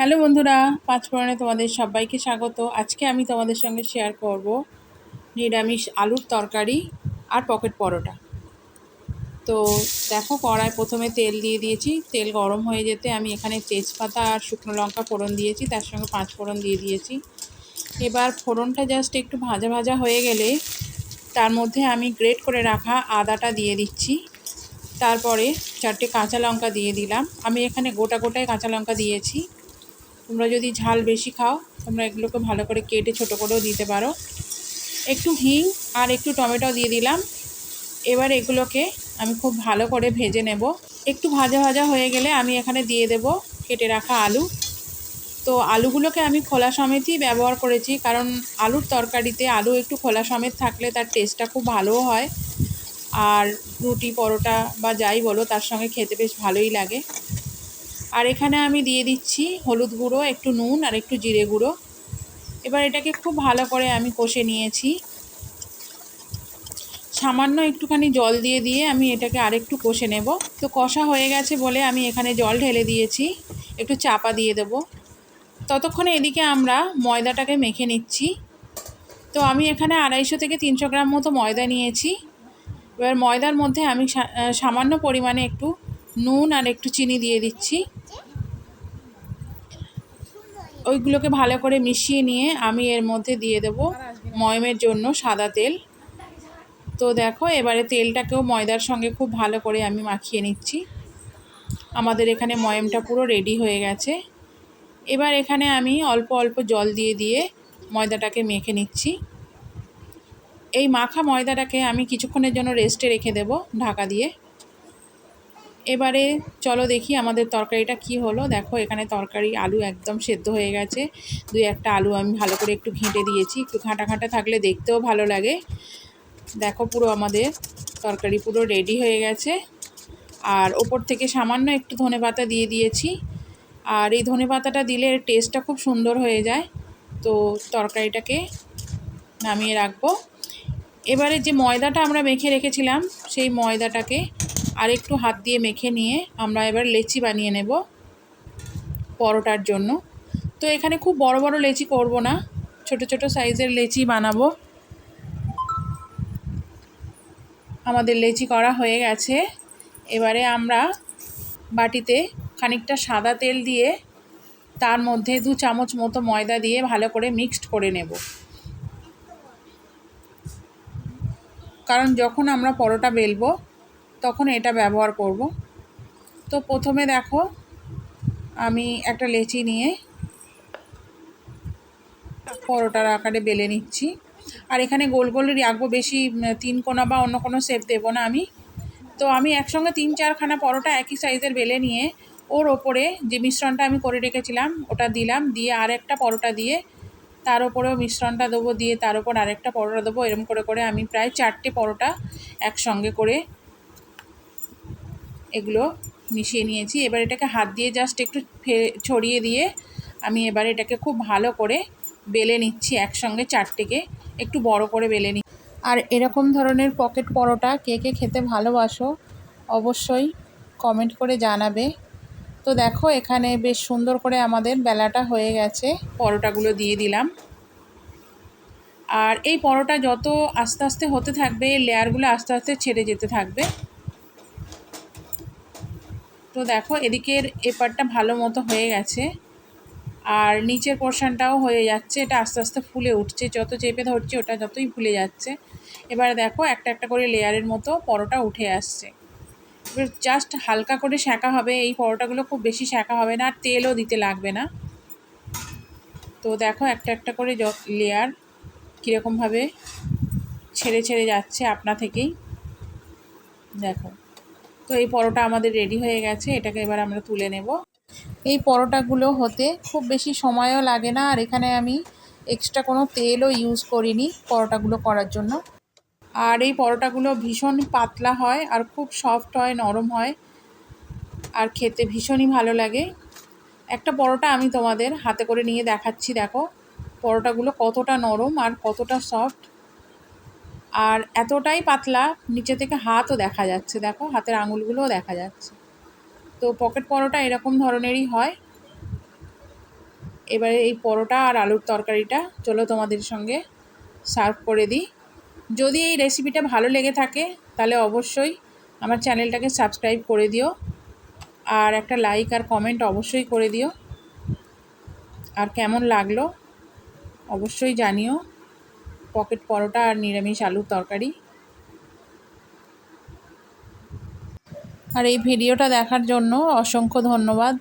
Hello বন্ধুরা, পাঁচ ফোড়নে তোমাদের সবাইকে স্বাগত। আজকে আমি তোমাদের সঙ্গে শেয়ার করব নিরামিষ আলুর তরকারি আর পকেট পরোটা। তো দেখো কড়ায় প্রথমে তেল দিয়ে দিয়েছি। তেল গরম হয়ে যেতে আমি এখানে তেজপাতা আর শুকনো লঙ্কা ফোড়ন দিয়েছি, তার সঙ্গে পাঁচ ফোড়ন দিয়ে দিয়েছি। এবার ফোড়নটা জাস্ট একটু ভাজা ভাজা হয়ে গেলে তার মধ্যে আমি গ্রেট করে রাখা আদাটা দিয়ে দিচ্ছি। তারপরে চারটে কাঁচা লঙ্কা দিয়ে দিলাম। আমি এখানে গোটা গোটায় কাঁচা লঙ্কা দিয়েছি। তোমরা যদি ঝাল বেশি খাও, তোমরা এগুলোকে ভালো করে কেটে ছোটো করেও দিতে পারো। একটু হিং আর একটু টমেটো দিয়ে দিলাম। এবার এগুলোকে আমি খুব ভালো করে ভেজে নেব। একটু ভাজা ভাজা হয়ে গেলে আমি এখানে দিয়ে দেব কেটে রাখা আলু। তো আলুগুলোকে আমি খোলা সমেতই ব্যবহার করেছি, কারণ আলুর তরকারিতে আলু একটু খোলা সমেত থাকলে তার টেস্টটা খুব ভালোও হয়। আর রুটি, পরোটা বা যাই বলো, তার সঙ্গে খেতে বেশ ভালোই লাগে। আর এখানে আমি দিয়ে দিচ্ছি হলুদ গুঁড়ো, একটু নুন আর একটু জিরে গুঁড়ো। এবার এটাকে খুব ভালো করে আমি কষে নিয়েছি। সামান্য একটুখানি জল দিয়ে দিয়ে আমি এটাকে আরেকটু কষে নেব। তো কষা হয়ে গেছে বলে আমি এখানে জল ঢেলে দিয়েছি। একটু চাপা দিয়ে দেব। ততক্ষণে এদিকে আমরা ময়দাটাকে মেখে নিচ্ছি। তো আমি এখানে আড়াইশো থেকে তিনশো গ্রাম মতো ময়দা নিয়েছি। এবার ময়দার মধ্যে আমি সামান্য পরিমাণে একটু নুন আর একটু চিনি দিয়ে দিচ্ছি। ওইগুলোকে ভালো করে মিশিয়ে নিয়ে আমি এর মধ্যে দিয়ে দেব ময়মের জন্য সাদা তেল। তো দেখো, এবারে তেলটাকেও ময়দার সঙ্গে খুব ভালো করে আমি মাখিয়ে নিচ্ছি। আমাদের এখানে ময়মটা পুরো রেডি হয়ে গেছে। এবার এখানে আমি অল্প অল্প জল দিয়ে দিয়ে ময়দাটাকে মেখে নিচ্ছি। এই মাখা ময়দাটাকে আমি কিছুক্ষণের জন্য রেস্টে রেখে দেব ঢাকা দিয়ে। এবারে চলো দেখি আমাদের তরকারিটা কি হলো। দেখো, এখানে তরকারি, আলু একদম সেদ্ধ হয়ে গেছে। দুই একটা আলু আমি ভালো করে একটু ঘেঁটে দিয়েছি। একটু ঘাঁটা ঘাঁটা থাকলে দেখতেও ভালো লাগে। দেখো পুরো আমাদের তরকারি পুরো রেডি হয়ে গেছে। আর ওপর থেকে সামান্য একটু ধনে পাতা দিয়ে দিয়েছি। আর এই ধনে পাতাটা দিলে টেস্টটা খুব সুন্দর হয়ে যায়। তো তরকারিটাকে নামিয়ে রাখব। এবারে যে ময়দাটা আমরা মেখে রেখেছিলাম, সেই ময়দাটাকে আর একটু হাত দিয়ে মেখে নিয়ে আমরা এবার লেচি বানিয়ে নেব পরোটার জন্য। তো এখানে খুব বড় বড় লেচি করব না, ছোট ছোট সাইজের লেচি বানাবো। আমাদের লেচি করা হয়ে গেছে। এবারে আমরা বাটিতে খানিকটা সাদা তেল দিয়ে তার মধ্যে দু চামচ মতো ময়দা দিয়ে ভালো করে মিক্সড করে নেব। কারণ যখন আমরা পরোটা বেলবো তখন এটা ব্যবহার করব। তো প্রথমে দেখো, আমি একটা লেচি নিয়ে পরোটার আকারে বেলে নিচ্ছি। আর এখানে গোল গোল রাখব, বেশি তিন কোনা বা অন্য কোনো শেপ দেবো না আমি। তো আমি একসঙ্গে তিন চারখানা পরোটা একই সাইজের বেলে নিয়ে ওর ওপরে যে মিশ্রণটা আমি করে রেখেছিলাম, ওটা দিলাম, দিয়ে আর একটা পরোটা দিয়ে তার ওপরেও মিশ্রণটা দেবো, দিয়ে তার ওপর আরেকটা পরোটা দেবো। এরম করে করে আমি প্রায় চারটে পরোটা একসঙ্গে করে এগুলো মিশিয়ে নিয়েছি। এবার এটাকে হাত দিয়ে জাস্ট একটু ফে, ছড়িয়ে দিয়ে আমি এবার এটাকে খুব ভালো করে বেলে নিচ্ছি একসঙ্গে চারটেকে। একটু বড় করে বেলে নিচ্ছি আর এরকম ধরনের পকেট পরোটা কে কে খেতে ভালোবাসো অবশ্যই কমেন্ট করে জানাবে। তো দেখো এখানে বেশ সুন্দর করে আমাদের বেলাটা হয়ে গেছে। পরোটাগুলো দিয়ে দিলাম। আর এই পরোটা যত আস্তে আস্তে হতে থাকবে লেয়ারগুলো আস্তে আস্তে ছেড়ে যেতে থাকবে। তো দেখো, এদিকের এপারটা ভালো মতো হয়ে গেছে। আর নিচের পোর্শনটাও হয়ে যাচ্ছে। এটা আস্তে আস্তে ফুলে উঠছে। যত চেপে ধরছে, ওটা যতই ফুলে যাচ্ছে। এবার দেখো, একটা একটা করে লেয়ারের মতো পরোটা উঠে আসছে। এবার জাস্ট হালকা করে শাঁকা হবে। এই পরোটাগুলো খুব বেশি শাঁকা হবে না, আর তেলও দিতে লাগবে না। তো দেখো, একটা একটা করে লেয়ার কীরকমভাবে ছেড়ে ছেড়ে যাচ্ছে আপনা থেকেই। দেখো। তো এই পরোটা আমাদের রেডি হয়ে গেছে এটাকে এবার আমরা তুলে নেব। এই পরোটাগুলো হতে খুব বেশি সময়ও লাগে না আর এখানে আমি এক্সট্রা কোনো তেলও ইউজ করিনি পরোটাগুলো করার জন্য। আর এই পরোটাগুলো ভীষণ পাতলা হয় আর খুব সফট হয় নরম হয় আর খেতে ভীষণই ভালো লাগে। একটা পরোটা আমি তোমাদের হাতে করে নিয়ে দেখাচ্ছি দেখো। পরোটাগুলো কতটা নরম আর কতটা সফট আর এতটাই পাতলা, নিচে থেকে হাতও দেখা যাচ্ছে, দেখো, হাতের আঙুলগুলোও দেখা যাচ্ছে। তো পকেট পরোটা এরকম ধরনেরই হয়। এবারে এই পরোটা আর আলুর তরকারিটা, চলো তোমাদের সঙ্গে সার্ভ করে দিই। যদি এই রেসিপিটা ভালো লেগে থাকে, তাহলে অবশ্যই আমার চ্যানেলটাকে সাবস্ক্রাইব করে দিও। আর একটা লাইক আর কমেন্ট অবশ্যই করে দিও। আর কেমন লাগল, অবশ্যই জানিও। পকেট পরোটা আর নিরামিষ আলুর তরকারি। আর এই ভিডিওটা দেখার জন্য অসংখ্য ধন্যবাদ।